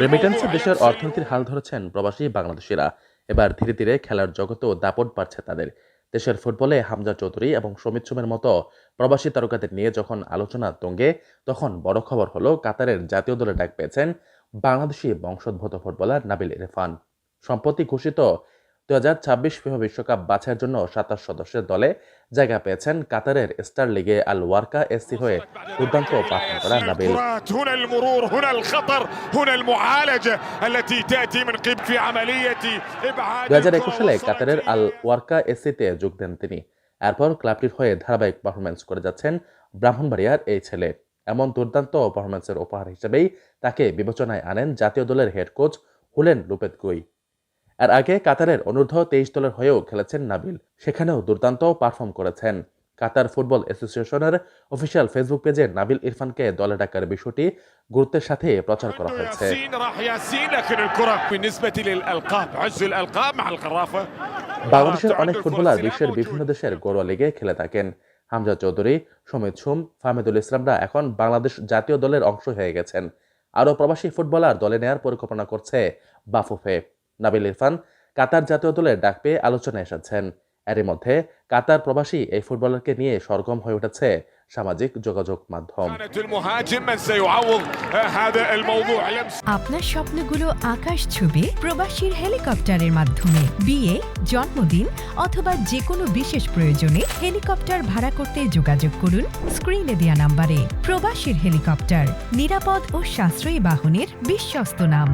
রেমিটেন্সের দেশের অর্থনীতির হাল ধরেছেন প্রবাসী বাংলাদেশিরা। এবার ধীরে ধীরে খেলার জগতেও দাপট পাচ্ছে তাদের। দেশের ফুটবলে হামজা চৌধুরী এবং সমিত সোমের মতো প্রবাসী তারকাদের নিয়ে যখন আলোচনা তঙ্গে, তখন বড় খবর হলো কাতারের জাতীয় দলে ডাক পেয়েছেন বাংলাদেশি বংশোদ্ভূত ফুটবলার নাবিল ইরফান। সম্প্রতি ঘোষিত দু হাজার ছাব্বিশ ফিফা বিশ্বকাপ বাছাইয়ের জন্য সাতাশ সদস্যের দলে জায়গা পেয়েছেন কাতারের স্টার লিগে আল ওয়ার্কা এসসি হয়ে দুর্দান্ত পাঠান করা নাবিল। সালে কাতারের আল ওয়ার্কা এসসিতে যোগ দেন তিনি। এরপর ক্লাবটির হয়ে ধারাবাহিক পারফরমেন্স করে যাচ্ছেন ব্রাহ্মণবাড়িয়ার এই ছেলে। এমন দুর্দান্ত পারফরমেন্সের উপহার হিসেবেই তাকে বিবেচনায় আনেন জাতীয় দলের হেড কোচ হুলেন লুপেত গুই এর আগে কাতারের অনূর্ধ্ব তেইশ দলের হয়েও খেলেছেন নাবিল। সেখানেও দুর্দান্ত পারফর্ম করেছেন। কাতার ফুটবল অ্যাসোসিয়েশনের অফিসিয়াল ফেসবুক পেজে নাবিল ইরফানকে দলে ডাকার বিষয়টি গুরুত্বের সাথে প্রচার করা হয়েছে। বাংলাদেশের অনেক ফুটবলার বিশ্বের বিভিন্ন দেশের গৌরব লিগে খেলে থাকেন। হামজা চৌধুরী সমিত সুম ফাহমেদুল ইসলামরা এখন বাংলাদেশ জাতীয় দলের অংশ হয়ে গেছেন। আরও প্রবাসী ফুটবলার দলে নেয়ার পরিকল্পনা করছে বাফুফে। নাবিল ইরফান কাতার জাতীয় দলের ডাক পেয়ে আলোচনায় এসেছেন। এরই মধ্যে কাতার প্রবাসী এই ফুটবলারকে নিয়ে সরগম হয়ে উঠেছে সামাজিক যোগাযোগ মাধ্যম। আপনার স্বপ্নগুলো আকাশ ছবি প্রবাসীর হেলিকপ্টারের মাধ্যমে। বিয়ে জন্মদিন অথবা যে কোনো বিশেষ প্রয়োজনে হেলিকপ্টার ভাড়া করতে যোগাযোগ করুন স্ক্রিনে দেওয়া নাম্বারে। প্রবাসীর হেলিকপ্টার নিরাপদ ও সাশ্রয়ী বাহনের বিশ্বস্ত নাম।